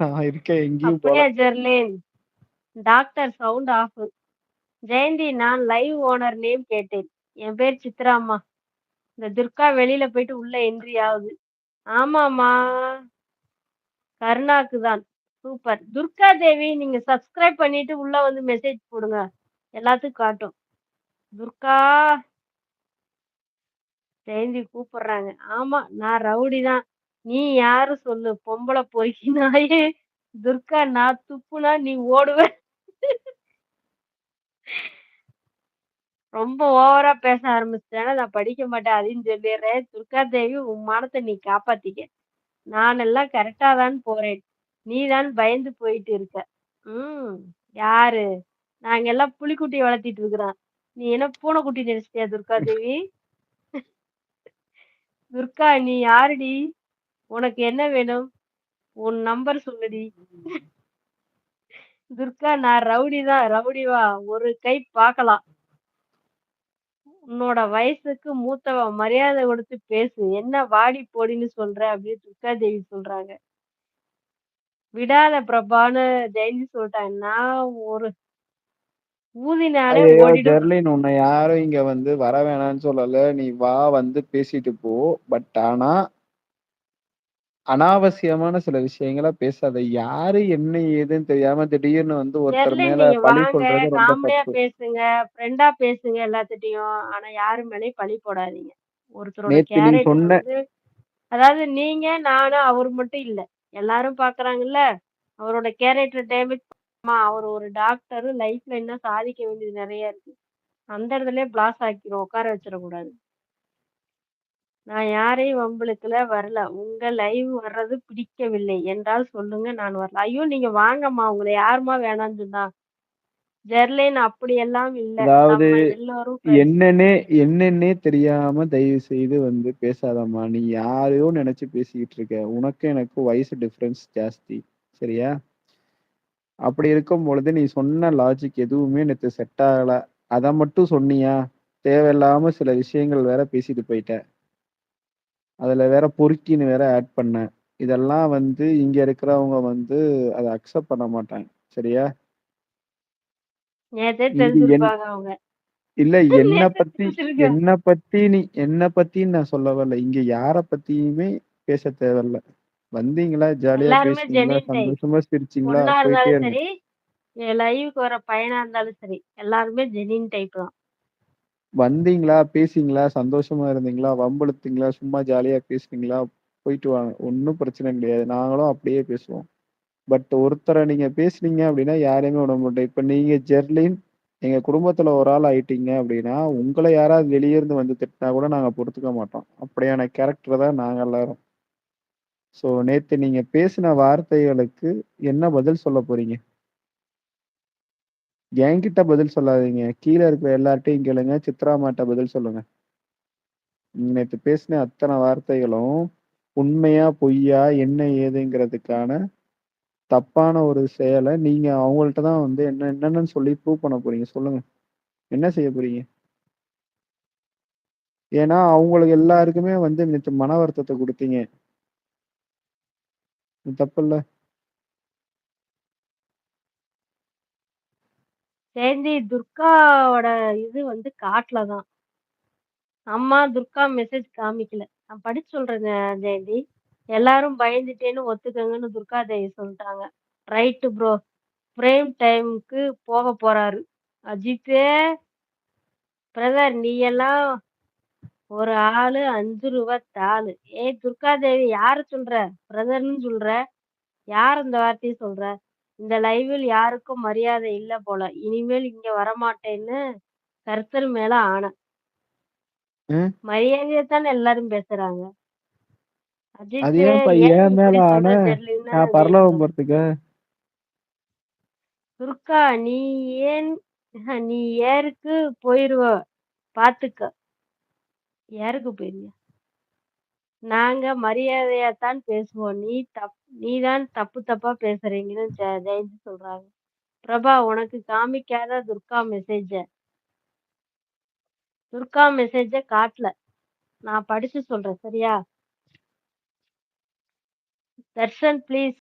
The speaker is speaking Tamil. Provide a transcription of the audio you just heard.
நான் இருக்கேன் எங்கேயும் போல. அப்படியா Jerlin? Doctor sound off. Jayanthi நான் லைவ் ஓனர் நேம் கேட்டேன். என் பேர் சித்ராம்மா. இந்த துர்கா வெளியில போயிட்டு உள்ள என்ட்ரி ஆகுது. ஆமாம்மா. கருணாக்கு தான். சூப்பர். துர்கா தேவி நீங்க சப்ஸ்கிரைப் பண்ணிட்டு உள்ள வந்து மெசேஜ் போடுங்க. எல்லாத்துக்கும் காட்டும். துர்கா ஜெயந்தி கூப்பிடுறாங்க. ஆமா நான் ரவுடி தான். நீ யாரு சொல்லு? பொம்பளை பொறுக்கி நாயே! துர்கா நான் துப்புனா நீ ஓடுவ. ரொம்ப ஓவரா பேச ஆரம்பிச்சிட்டேன்னா நான் படிக்க மாட்டேன். அதையும் சொல்லிடுறேன். துர்கா தேவி உன் மானத்தை நீ காப்பாத்திக்க. நானெல்லாம் கரெக்டா தான் போறேன். நீ தான் பயந்து போயிட்டு இருக்க. ம். யாரு? நாங்க எல்லாம் புலிக்குட்டியை வளர்த்திட்டு இருக்கிறோம். நீ என்ன பூனைக்குட்டி நினைச்சிட்டியா துர்கா தேவி? துர்கா நீ யாருடி? உனக்கு என்ன வேணும்? உன் நம்பர் சொல்லுடி. துர்கா நான் ரவுடி தான். ரவுடி வா. ஒரு கை பாக்கலாம். உன்னோட வயசுக்கு மூத்தவ. மரியாதை கொடுத்து பேசு. என்ன வாடி போடின்னு சொல்ற? அப்படின்னு துர்கா தேவி சொல்றாங்க. விடாத பிரபான்னு ஜெயந்தி சொல்லிட்டாங்க. நான் ஒரு ஊதினாலே. ஜெர்லின் உன்ன யாரும் இங்க வந்து வர வேணான்னு சொல்லல. நீ வா வந்து பேசிட்டு போ. பட் ஆனா அனாவசியமான சில விஷயங்கள பேசாத. யாரு என்ன ஏதுன்னு தெரியாம திடீர்னு வந்து ஒருத்தர் மேல நீங்க பழி வாங்க. சொல்றது ரொம்ப காமெடியா தப்பு. பேசுங்க. ஃப்ரெண்டா பேசுங்க எல்லாத்துட்டயும். ஆனா யாரு மேலயும் பழி போடாதீங்க. ஒருத்தரோட நேத்து நீ கேரக்டர் சொன்ன வந்து அதாவது நீங்க, நானு, அவரு மட்டும் இல்ல. எல்லாரும் பார்க்குறாங்கல்ல. அவரோட கேரக்டர் டேமேஜ் ஆமா அவர் ஒரு டாக்டரு. லைஃப்ல இன்னும் சாதிக்க வேண்டியது நெறைய இருக்கு. அந்த இடத்துலயே பிளாஸ் ஆக்கிரும். உட்கார வச்சிடக்கூடாது. நான் யாரையும் வம்பிழுக்கல வரல. உங்க லைவ் வர்றது பிடிக்கவில்லை என்றால் சொல்லுங்க நான் வரல. ஐயோ! நீங்க வாங்கம்மா. உங்கள யாரும்மா வேணான்னு சொன்னா? ஜெர்லின் அப்படியெல்லாம் இல்ல. அதாவது நம்ம எல்லோரும் ஃப்ரெண்ட்ஸ். என்னன்னே என்னன்னே தெரியாம தயவு செய்து வந்து பேசாதம்மா. நீ யாரையோ நெனச்சு பேசிக்கிட்டு இருக்க. உனக்கும் எனக்கும் வயசு டிஃபரன்ஸ் ஜாஸ்தி. சரியா? அப்படி இருக்கும் பொழுது நீ சொன்ன லாஜிக் எதுவுமே நேத்து செட் ஆகல. அத மட்டும் சொன்னியா? தேவையில்லாம சில விஷயங்கள் வேற பேசிட்டு போயிட்ட. அதுல வேற பொறுக்கின்னு வேற ஆட் பண்ண. இதெல்லாம் வந்து இங்க இருக்கிறவங்க வந்து அத அக்செப்ட் பண்ண மாட்டாங்க. சரியா? நேத்தே இங்க என் தெரிஞ்சிருப்பாங்க அவங்க. இல்ல என்ன நேத்தே பத்தி. என்ன பத்தி நீ என்ன பத்தின்னு நான் சொல்ல வரல. இங்க யார பத்தியுமே பேச தேவையில்ல. வந்தீங்களா, ஜாலியா எல்லாருமே பேசுனீங்களா, ஜெனின் டைப். சந்தோஷமா சிரிச்சீங்களா, பொண்ணா போயிட்டே இருந்தாலும் இருங்க. சரி, லைவ்க்கு வர பையனா இருந்தாலும் சரி. எல்லாருமே ஜெனின் டைப் தான். வந்தீங்களா, பேசிங்களா சந்தோஷமா இருந்தீங்களா, வம்பிழுத்தீங்களா, சும்மா ஜாலியா பேசுனீங்களா, போயிட்டு வாங்க. ஒன்றும் பிரச்சனை கிடையாது. நாங்களும் அப்படியே பேசுவோம். பட் ஒருத்தரை நீங்க பேசுனீங்க அப்படின்னா, யாரையுமே விட மாட்டோம். இப்ப நீங்க ஜெர்லின், எங்க குடும்பத்துல ஒரு ஆள் ஆயிட்டீங்க அப்படின்னா, உங்களை யாராவது வெளியிருந்து வந்து திட்டினா கூட நாங்க பொறுத்துக்க மாட்டோம். அப்படியான கேரக்டர் தான் நாங்க எல்லாரும். ஸோ நேத்து நீங்க பேசின வார்த்தைகளுக்கு என்ன பதில் சொல்ல போறீங்க? என்கிட்ட பதில் சொல்லாதீங்க. கீழே இருக்கிற எல்லார்ட்டையும் கேளுங்க. சித்ராம்மாட்ட பதில் சொல்லுங்க. நேற்று பேசின அத்தனை வார்த்தைகளும் உண்மையா, பொய்யா, என்ன ஏதுங்கிறதுக்கான தப்பான ஒரு செயலை நீங்க அவங்கள்ட்ட தான் வந்து என்ன என்னன்னு சொல்லி ப்ரூவ் பண்ண போறீங்க. சொல்லுங்க. என்ன செய்ய போறீங்க? ஏன்னா, அவங்களுக்கு எல்லாருக்குமே வந்து நேற்று மன வருத்தத்தை கொடுத்தீங்க தப்பு இல்லை ஜெயந்தி துர்காவோட இது வந்து காட்டுல தான். அம்மா துர்கா மெசேஜ் காமிக்கல. நான் படிச்சு சொல்றேங்க ஜெயந்தி. எல்லாரும் பயந்துட்டேன்னு ஒத்துக்கங்கன்னு துர்கா தேவி சொல்லிட்டாங்க ரைட்டு ப்ரோ. பிரேம் டைம்க்கு போக போறாரு. அஜித்தே! பிரதர் நீ எல்லாம் ஒரு ஆளு அஞ்சு ரூபா தாளு. ஏய் துர்கா தேவி யாரு சொல்ற? பிரதர்னு சொல்ற? யார் அந்த வார்த்தையை சொல்ற? இந்த லைவில் யாருக்கும் மரியாதை இல்ல போல. இனிமேல் இங்க வரமாட்டேன்னு கர்த்தர் மேல ஆணை. மரியாதையா தானே எல்லாரும் பேசுறாங்க. துர்கா நீ ஏன் நீ ஏருக்கு போயிருவ. பாத்துக்க. ஏருக்கு போயிருவியா? நாங்க மரியாதையாத்தான் பேசுவோம். நீ தப் நீ தான் தப்பு தப்பா பேசுறீங்கன்னு ஜெ ஜெயந்தி சொல்றாங்க. பிரபா உனக்கு காமிக்காத துர்கா மெசேஜ. துர்கா மெசேஜ காட்டல. நான் படிச்சு சொல்றேன். சரியா? தர்ஷன் ப்ளீஸ்